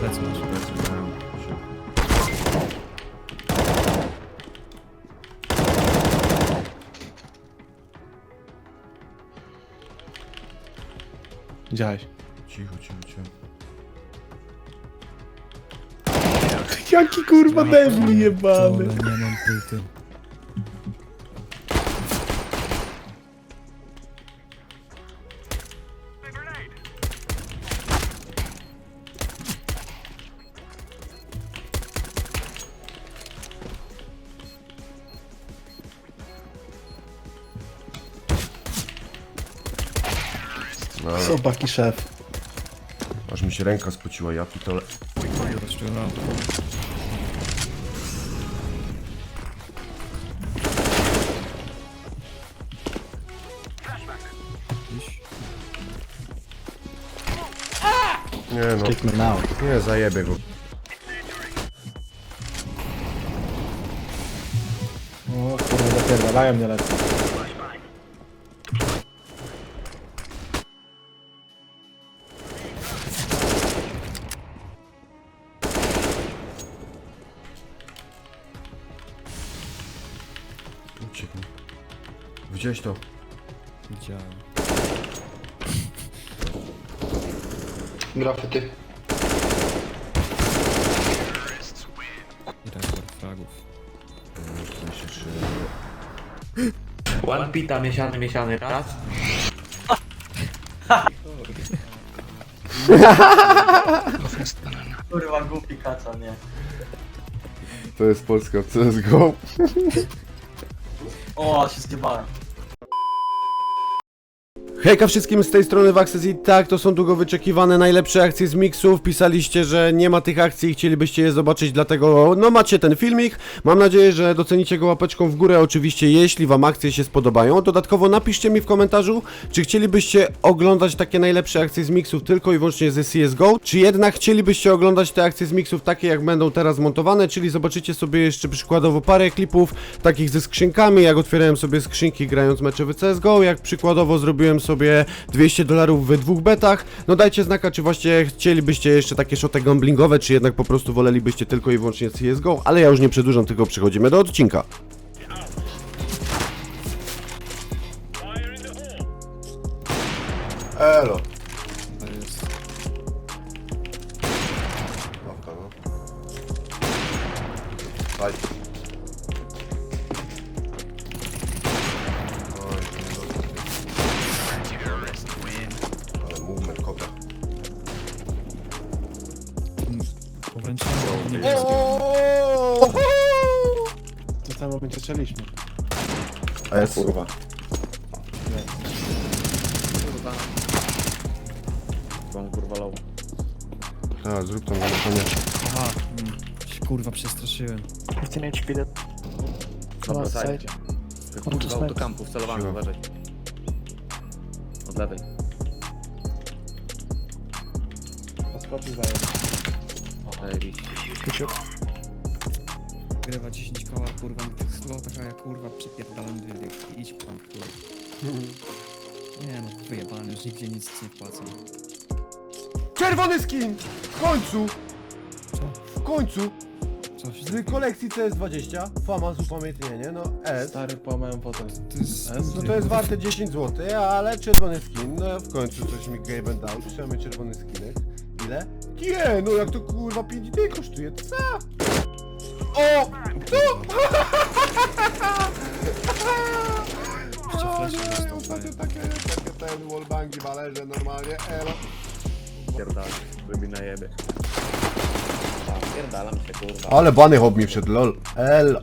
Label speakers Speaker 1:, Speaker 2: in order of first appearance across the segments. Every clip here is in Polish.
Speaker 1: Plecy masz.
Speaker 2: Plecy mają.
Speaker 3: Widziałeś.
Speaker 2: Cicho, cicho, cicho.
Speaker 3: Jaki kurwa debil jebany.
Speaker 1: nie mam płyty.
Speaker 3: Sobaki szef.
Speaker 2: aż mi się ręka spociła, ja pitole.
Speaker 1: Iść.
Speaker 2: Nie no,
Speaker 3: Kick me now.
Speaker 2: nie zajebie go.
Speaker 3: O kurwa, zapierdalają mnie lecą.
Speaker 2: Uciekł. Widziałeś to?
Speaker 1: Widziałem.
Speaker 4: Grafity.
Speaker 1: I rekord fragów.
Speaker 2: W sensie, czy...
Speaker 5: One pita miesiany, miesiany raz. Kurwa głupi kaca, nie.
Speaker 2: To jest Polska w CSGO.
Speaker 5: O, się zjebałem.
Speaker 2: Hejka wszystkim z tej strony Waxes i tak, to są długo wyczekiwane najlepsze akcje z miksów. Pisaliście, że nie ma tych akcji i chcielibyście je zobaczyć, dlatego no macie ten filmik. Mam nadzieję, że docenicie go łapeczką w górę, oczywiście jeśli wam akcje się spodobają. Dodatkowo napiszcie mi w komentarzu, czy chcielibyście oglądać takie najlepsze akcje z miksów tylko i wyłącznie ze CSGO, czy jednak chcielibyście oglądać te akcje z miksów takie jak będą teraz montowane, czyli zobaczycie sobie jeszcze przykładowo parę klipów takich ze skrzynkami, jak otwierałem sobie skrzynki grając mecze w CSGO, jak przykładowo zrobiłem sobie 200 dolarów we dwóch betach. No dajcie znaka, czy właśnie chcielibyście jeszcze takie szoty gamblingowe, czy jednak po prostu wolelibyście tylko i wyłącznie CSGO, ale ja już nie przedłużam, tylko przechodzimy do odcinka. Elo.
Speaker 1: To jest...
Speaker 2: No.
Speaker 3: Momencie strzeliśmy.
Speaker 2: A jest kurwa.
Speaker 5: Kurwa, kurwa low.
Speaker 2: Tak, zrób tam zakończenie.
Speaker 1: Aha, mm, się kurwa przestraszyłem.
Speaker 4: 15 HP dead.
Speaker 5: Dobra,
Speaker 4: Last
Speaker 5: side.
Speaker 4: side.
Speaker 5: Kurwa, autokampu wcelowany,
Speaker 2: Siła.
Speaker 5: uważaj. Od lewej.
Speaker 3: Odskoczył za jeden.
Speaker 5: Zajebiście.
Speaker 4: Good.
Speaker 1: Grywa 10 koła, kurwa, tych slotach, a ja kurwa przypierdalam dwie wieki. Idź pan, kurwa. Nie no, wyjebany, już nigdzie nic nie płacę.
Speaker 2: Czerwony skin! W końcu!
Speaker 1: Co?
Speaker 2: W końcu!
Speaker 1: Coś
Speaker 2: Z kolekcji CS20. Fama z upamiętnienie, no S.
Speaker 3: Stary połamałem potem.
Speaker 1: To jest...
Speaker 2: No to jest warte 10 zł, ale czerwony skin, no w końcu coś mi Gaben dał, trzymamy czerwony skinek. Ile? Nie, no jak to kurwa 5 dni kosztuje, co? O! Tu! walerze normalnie, elo.
Speaker 5: Pierdalaj, lubi na jebie. Pierdalam się, kurwa.
Speaker 2: Ale bany hop mi wszedł, lol. Elo.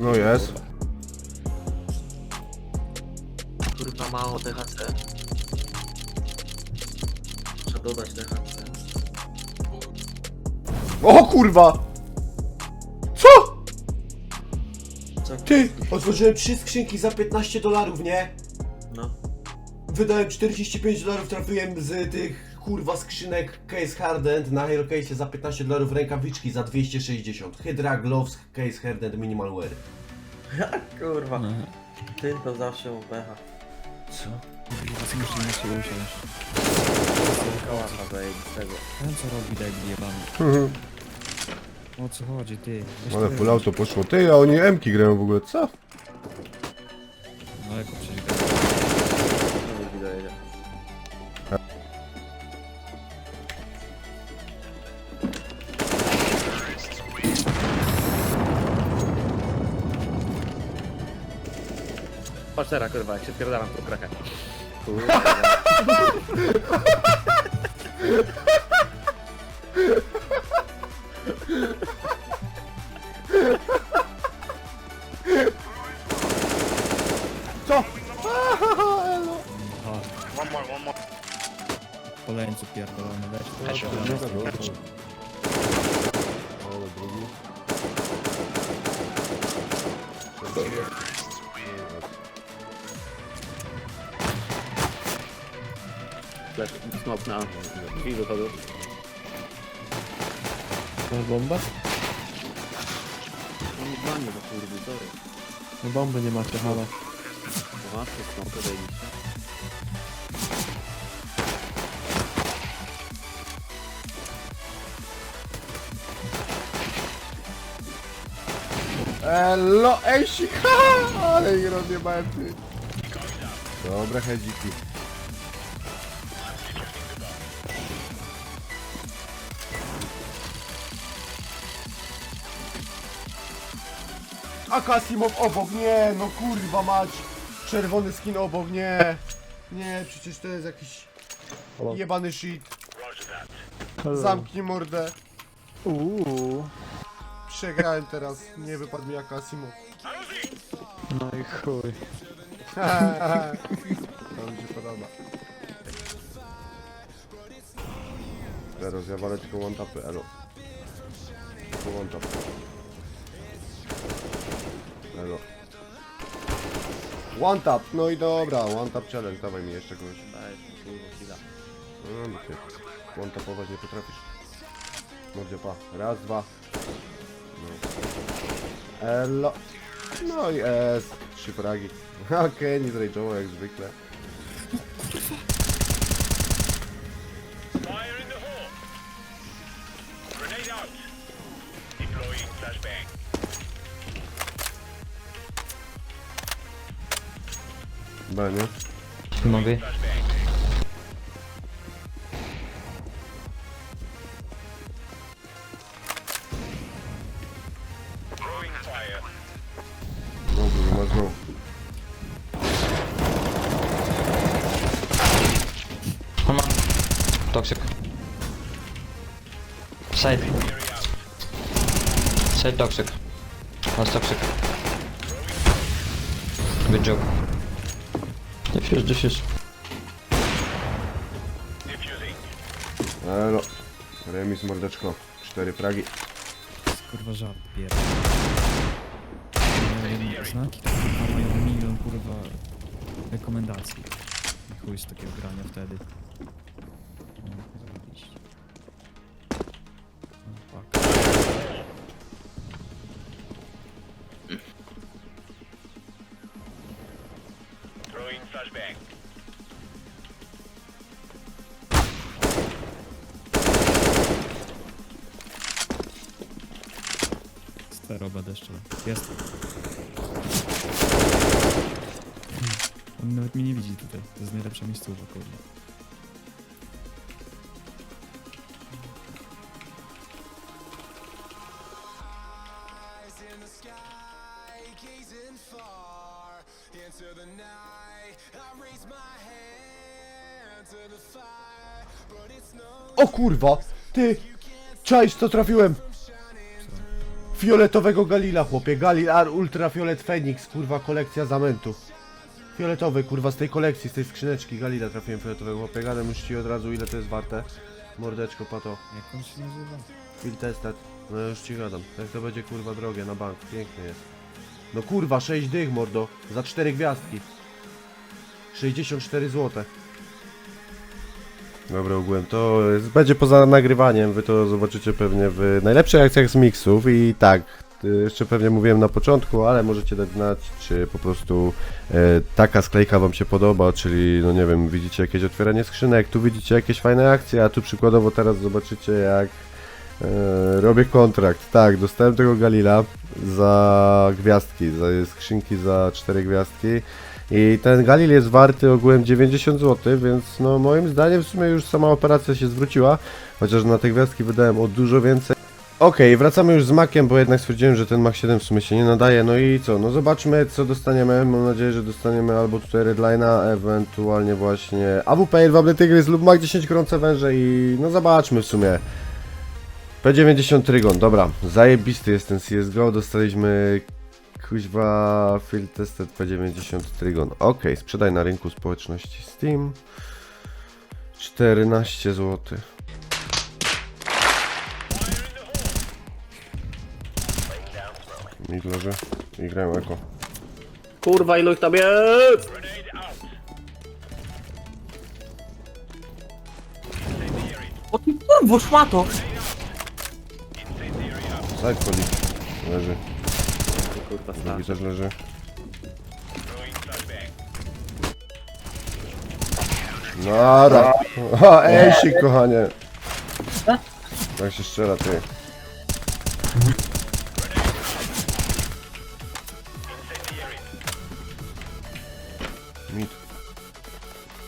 Speaker 2: No jest.
Speaker 5: Kurwa, mało THC. Trzeba dodać THC.
Speaker 2: O kurwa! Ty! Otworzyłem trzy skrzynki za 15 dolarów, nie?
Speaker 5: No.
Speaker 2: Wydałem 45 dolarów, trafiłem z tych kurwa skrzynek Case Hardened na Hero Case za 15 dolarów, rękawiczki za 260. Hydra Gloves Case Hardened Minimal Wear.
Speaker 5: Kurwa.
Speaker 1: No.
Speaker 5: Ty to zawsze u pecha.
Speaker 2: Co?
Speaker 1: Kurwa, muszę inaczej usiąść.
Speaker 5: Kałacha zajebistego.
Speaker 1: Ten co robi debil jebany. O co chodzi, ty? Weź
Speaker 2: Ale
Speaker 1: to
Speaker 2: full auto poszło. Ty, a oni M-ki grają w ogóle, co?
Speaker 1: No jako przecież
Speaker 5: mi dojedzie. Patrz teraz, kurwa, jak się spierdalam po krachę. Kurwa. Flash, smoke na drzwi wychodzą.
Speaker 3: Masz bombę?
Speaker 5: Mam dwa nie do kurwy, sorry.
Speaker 3: No bomby nie macie, halo.
Speaker 5: Aha, to smoke, zajebiście.
Speaker 2: Elo, ejsik, ale ich rozjebałem ty. Dobra, hedziki. A Kasimow obok, nie, no kurwa mać. Czerwony skin obok, nie. Nie, przecież to jest jakiś jebany shit. Zamknij mordę.
Speaker 4: Uuu.
Speaker 2: Przegrałem teraz, nie wypadł mi jak Kasimow.
Speaker 4: No i chuj.
Speaker 2: To mi się podoba. Teraz ja walę tylko one tapy, elo. Tylko one tap. Elo. One tap, no i dobra, one tap challenge, dawaj mi jeszcze kogoś.
Speaker 5: Daj, kurwa, chwila.
Speaker 2: No, ty one tapować nie potrafisz. Mordzie pa, raz, dwa. No. Elo. No i S, trzy fragi. Okej, nie zrejczoło jak zwykle.
Speaker 6: Fire in the
Speaker 4: Side toxic. Last toxic. Good job. Diffuse, diffuse.
Speaker 6: Diffusing.
Speaker 2: Elo. Remis mordeczko. Cztery fragi.
Speaker 1: Kurwa żart pierdolony. Znaki to kurwa mają milion kurwa rekomendacji. I chuj z takiego grania wtedy.
Speaker 6: Flashbang.
Speaker 1: Stero będę jeszcze. Jest. On nawet mnie nie widzi tutaj. To jest najlepsza miejscówka, kurwa.
Speaker 2: O kurwa! Ty! Czaisz co trafiłem? Fioletowego Galila, chłopie. Galil Ar Ultrafiolet Phoenix, kurwa, kolekcja Zamentu. Fioletowy, kurwa, z tej kolekcji, z tej skrzyneczki Galila trafiłem fioletowego, chłopie. Gadam już ci od razu, ile to jest warte. Mordeczko, pato.
Speaker 1: Jak on się nazywa?
Speaker 2: Field tested. No już ci gadam. Tak to będzie, kurwa, drogie na bank. Piękny jest. No kurwa, 6 dych, mordo. Za 4 gwiazdki. 64 zł. Dobra, ogółem to jest, będzie poza nagrywaniem, wy to zobaczycie pewnie w najlepszych akcjach z miksów i tak, y, jeszcze pewnie mówiłem na początku, ale możecie dać znać, czy po prostu e, taka sklejka wam się podoba, czyli no nie wiem, widzicie jakieś otwieranie skrzynek, tu widzicie jakieś fajne akcje, a tu przykładowo teraz zobaczycie jak e, robię kontrakt. Tak, dostałem tego Galila za gwiazdki, za skrzynki za 4 gwiazdki. I ten Galil jest warty ogółem 90 zł, więc no moim zdaniem w sumie już sama operacja się zwróciła, chociaż na te gwiazdki wydałem o dużo więcej. Okej, wracamy już z Maciem, bo jednak stwierdziłem, że ten Mac 7 w sumie się nie nadaje. No i co? No zobaczmy co dostaniemy. Mam nadzieję, że dostaniemy albo tutaj Redline'a, ewentualnie właśnie AWP, Wable Tygrys lub Mac 10 gorące węże i no zobaczmy w sumie. P90 Trygon, dobra, zajebisty jest ten CSGO, dostaliśmy kuźwa Field Tested P90 Trygon. Okej, sprzedaj na rynku społeczności Steam. 14 zł. Mid leży i grają eko.
Speaker 5: Kurwa, ilu ich tam jest?
Speaker 7: O ty kurwo, szmato!
Speaker 2: Side poli. Leży.
Speaker 5: Kurwa,
Speaker 2: Drugi
Speaker 5: stary.
Speaker 2: też leży. Nara. Ha, ejsik, kochanie. Jak się strzela, ty. Mit.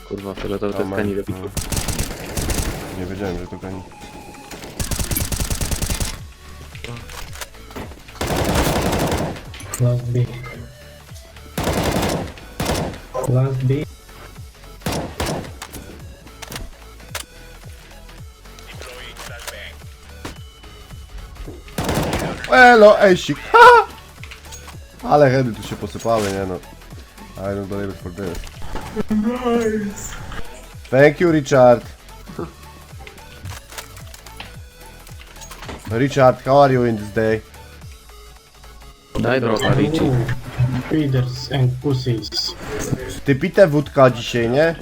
Speaker 5: Kurwa, fioletowy to jest
Speaker 2: Amen.
Speaker 5: kani robi.
Speaker 2: No. Nie wiedziałem, że to kani.
Speaker 8: Last B. Last B.
Speaker 2: Elo, ejsik. Ha! Ale hedy tu się posypały, nie no. I don't believe it for this. Thank you, Richard. Richard, how are you in this day?
Speaker 5: Daj droga, Richie.
Speaker 8: Feeders and pussies.
Speaker 2: Ty pite wódka dzisiaj, nie?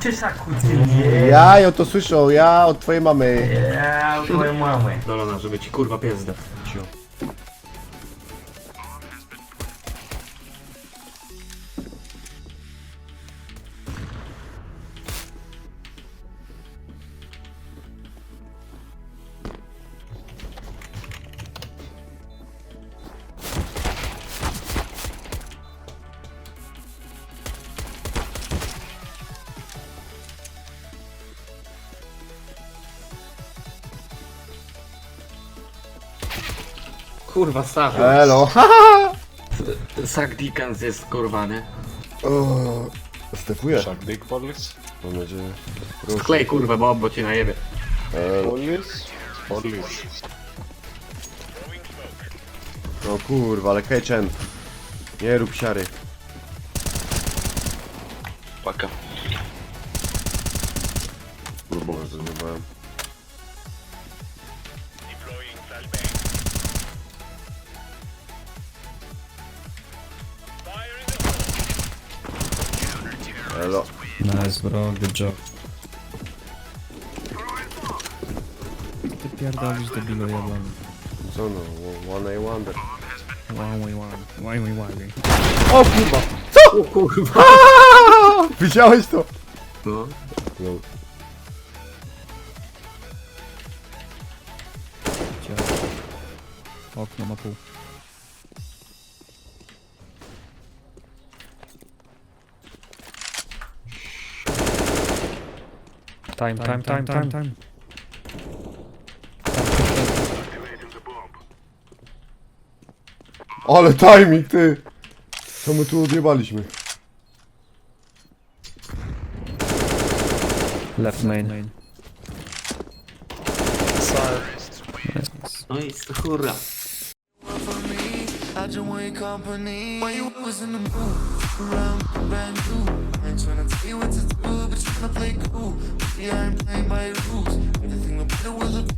Speaker 7: Ty sakucy, nie?
Speaker 2: Ja ją to słyszał, ja od twojej mamy.
Speaker 7: Ja, twoje mamy.
Speaker 5: Dolona, żeby ci kurwa pies zdał. Kurwa, Sacha.
Speaker 2: Elo.
Speaker 5: Sak Dickens jest kurwa, nie?
Speaker 2: O, Stefuję. Mam nadzieję.
Speaker 5: Sklej kurwa, bo bo cię najebie.
Speaker 2: No kurwa, ale Kejchen. Nie rób siary.
Speaker 9: Paka.
Speaker 2: Zajebałem.
Speaker 6: Deploying
Speaker 2: Elo.
Speaker 1: Nice bro, good job. Ty pierdolisz debilu jebany.
Speaker 2: Co no? One A Wonder.
Speaker 1: Wow, wow, wow, wow, wow, wow.
Speaker 2: O kurwa!
Speaker 5: O kurwa.
Speaker 2: Widziałeś to?
Speaker 5: No.
Speaker 2: No.
Speaker 1: Okno ma pół. Time, time, time, time, time.
Speaker 2: Ale timing, ty! Co my tu odjebaliśmy?
Speaker 1: Left main.
Speaker 5: No i kurwa.
Speaker 10: I just want company. When you was in the mood, around tryna tell you what to do, but play cool. Yeah, I'm playing by rules. Everything the better with a view.